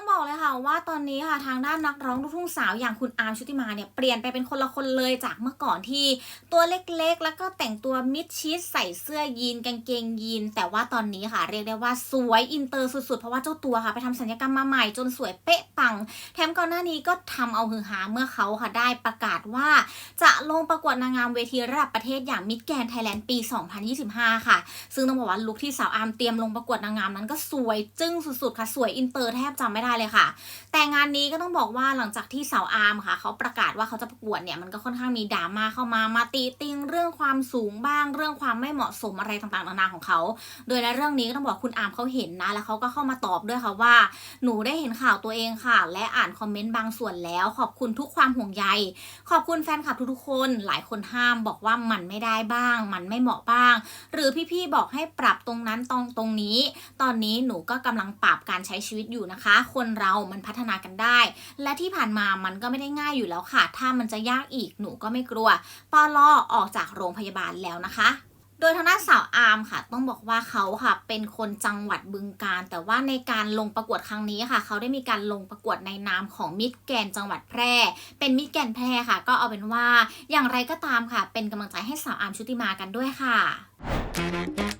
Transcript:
ต้องบอกเลยค่ะว่าตอนนี้ค่ะทางด้านนักร้องลูกทุ่งสาวอย่างคุณอาร์มชุติมาเนี่ยเปลี่ยนไปเป็นคนละคนเลยจากเมื่อก่อนที่ตัวเล็กๆ แล้วก็แต่งตัวมิดชิดใส่เสื้อยีนกางเกงยีน แต่ว่าตอนนี้ค่ะเรียกได้ว่าสวยอินเตอร์สุดๆ เพราะว่าเจ้าตัวค่ะไปทำศัลยกรรมมาใหม่จนสวยเป๊ะปัง แถมก่อนหน้านี้ก็ทำเอาฮือฮาเมื่อเขาค่ะได้ประกาศว่า จะลงประกวดนางงามเวทีระดับประเทศอย่างมิดแกนไทยแลนด์ปี 2025 ค่ะ ซึ่งต้องบอกว่าลุคที่สาวอาร์มเตรียมลงประกวดนางงามนั้นก็สวยจึ้งสุดๆค่ะสวยอินเตอร์แทบจำไม่ได้เลยค่ะ แต่งานนี้ก็ต้องบอกว่าหลังจากที่สาวอาร์มค่ะ เขาประกาศว่าเขาจะประกวดเนี่ยมันก็ค่อนข้างมีดราม่าเข้ามามาตีติงเรื่องความสูงบ้าง เรื่องความไม่เหมาะสมอะไรต่างๆนานาของเขา โดยในเรื่องนี้ก็ต้องบอกคุณอาร์มเขาเห็นนะ แล้วเขาก็เข้ามาตอบด้วยค่ะว่า หนูได้เห็นข่าวตัวเองค่ะ และอ่านคอมเมนต์บางส่วนแล้ว ขอบคุณทุกความห่วงใย ขอบคุณแฟนคลับทุกๆคนหลายคนห้ามบอกว่ามันไม่ได้บ้าง มันไม่เหมาะบ้าง หรือพี่ๆบอกให้ปรับตรงนั้นตรงตรงนี้ ตอนนี้หนูก็กำลังปรับการใช้ชีวิตอยู่นะคะคนเรามันพัฒนากันได้ และที่ผ่านมามันก็ไม่ได้ง่ายอยู่แล้วค่ะ ถ้ามันจะยากอีกหนูก็ไม่กลัวปอลอออกจากโรงพยาบาลแล้วนะคะโดยทางด้านสาวอาร์มค่ะ ต้องบอกว่าเขาค่ะเป็นคนจังหวัดบึงการ แต่ว่าในการลงประกวดครั้งนี้ค่ะ เขาได้มีการลงประกวดในนามของมิตรแกนจังหวัดแพร่ เป็นมิตรแกนแพร่ค่ะ ก็เอาเป็นว่าอย่างไรก็ตามค่ะ เป็นกำลังใจให้สาวอาร์มชุติมากันด้วยค่ะ